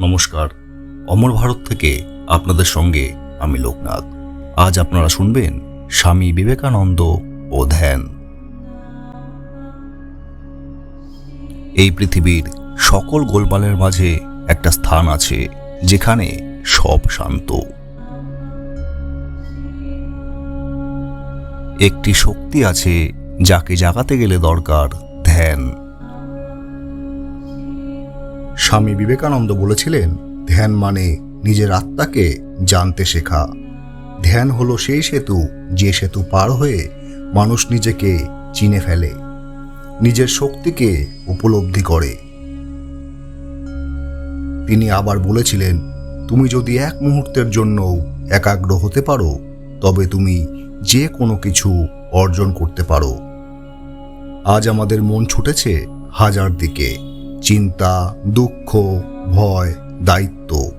নমস্কার। অমর ভারত থেকে আপনাদের সঙ্গে আমি লোকনাথ। আজ আপনারা শুনবেন স্বামী বিবেকানন্দ ও ধ্যান। এই পৃথিবীর সকল গোলমালের মাঝে একটা স্থান আছে, যেখানে সব শান্ত। একটি শক্তি আছে যাকে জাগাতে গেলে দরকার ধ্যান। স্বামী বিবেকানন্দ বলেছিলেন, ধ্যান মানে নিজের আত্মাকে জানতে শেখা। ধ্যান হলো সেই সেতু, যে সেতু পার হয়ে মানুষ নিজেকে চিনে ফেলে, নিজের শক্তিকে উপলব্ধি করে। তিনি আবার বলেছিলেন, তুমি যদি এক মুহূর্তের জন্য একাগ্র হতে পারো, তবে তুমি যে কোনো কিছু অর্জন করতে পারো। আজ আমাদের মন ছুটেছে হাজার দিকে। চিন্তা, দুঃখ, ভয়, দায়িত্ব।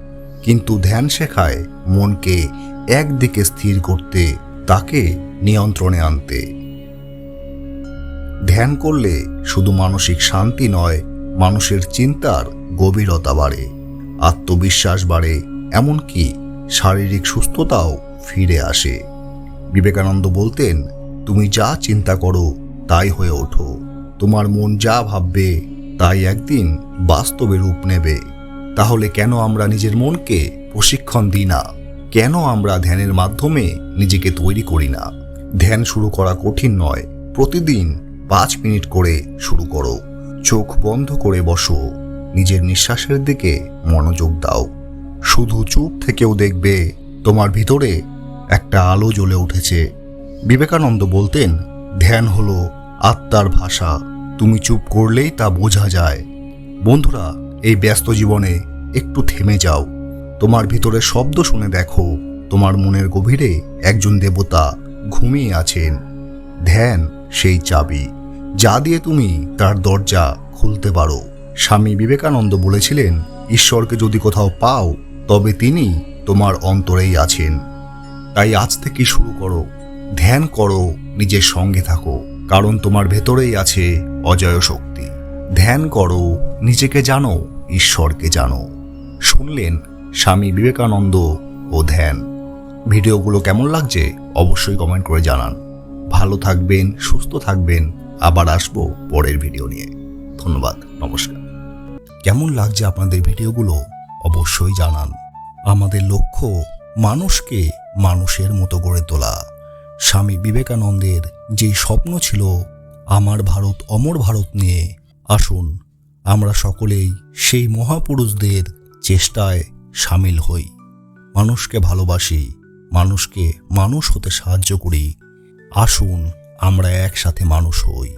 কিন্তু ধ্যান শেখায় মনকে একদিকে স্থির করতে, তাকে নিয়ন্ত্রণে আনতে। ধ্যান করলে শুধু মানসিক শান্তি নয়, মানুষের চিন্তার গভীরতা বাড়ে, আত্মবিশ্বাস বাড়ে, এমনকি শারীরিক সুস্থতাও ফিরে আসে। বিবেকানন্দ বলতেন, তুমি যা চিন্তা করো, তাই হয়ে ওঠো। তোমার মন যা ভাববে তাই একদিন বাস্তবে রূপ নেবে। তাহলে কেন আমরা নিজের মনকে প্রশিক্ষণ দিই না? কেন আমরা ধ্যানের মাধ্যমে নিজেকে তৈরি করি না? ধ্যান শুরু করা কঠিন নয়, প্রতিদিন পাঁচ মিনিট করে শুরু করো। চোখ বন্ধ করে বসো, নিজের নিঃশ্বাসের দিকে মনোযোগ দাও। শুধু চুপ থেকেও দেখবে তোমার ভিতরে একটা আলো জ্বলে উঠেছে। বিবেকানন্দ বলতেন, ধ্যান হলো আত্মার ভাষা। তুমি চুপ করলেই তা বোঝা যায়। বন্ধুরা, এই ব্যস্ত জীবনে একটু থেমে যাও। তোমার ভিতরে শব্দ শুনে দেখো, তোমার মনের গভীরে একজন দেবতা ঘুমিয়ে আছেন। ধ্যান সেই চাবি, যা দিয়ে তুমি তার দরজা খুলতে পারো। স্বামী বিবেকানন্দ বলেছিলেন, ঈশ্বরকে যদি কোথাও পাও, তবে তিনি তোমার অন্তরেই আছেন। তাই আজ থেকে শুরু করো। ধ্যান করো, নিজের সঙ্গে থাকো, কারণ তোমার ভেতরেই আছে অজয় শক্তি। ধ্যান করো, নিজেকে জানো, ঈশ্বরকে জানো। শুনলেন স্বামী বিবেকানন্দ ও ধ্যান। ভিডিওগুলো কেমন লাগছে অবশ্যই কমেন্ট করে জানান। ভালো থাকবেন, সুস্থ থাকবেন, আবার আসব পরের ভিডিও নিয়ে। ধন্যবাদ, নমস্কার। কেমন লাগছে আপনাদের ভিডিওগুলো অবশ্যই জানান। আমাদের লক্ষ্য, মানুষকে মানুষের মতো গড়ে তোলা। স্বামী বিবেকানন্দের যেই স্বপ্ন ছিল আমার ভারত, অমর ভারত নিয়ে। আসুন, আমরা সকলেই সেই মহাপুরুষদের চেষ্টায় সামিল হই। মানুষকে ভালোবাসি, মানুষকে মানুষ হতে সাহায্য করি। আসুন, আমরা একসাথে মানুষ হই।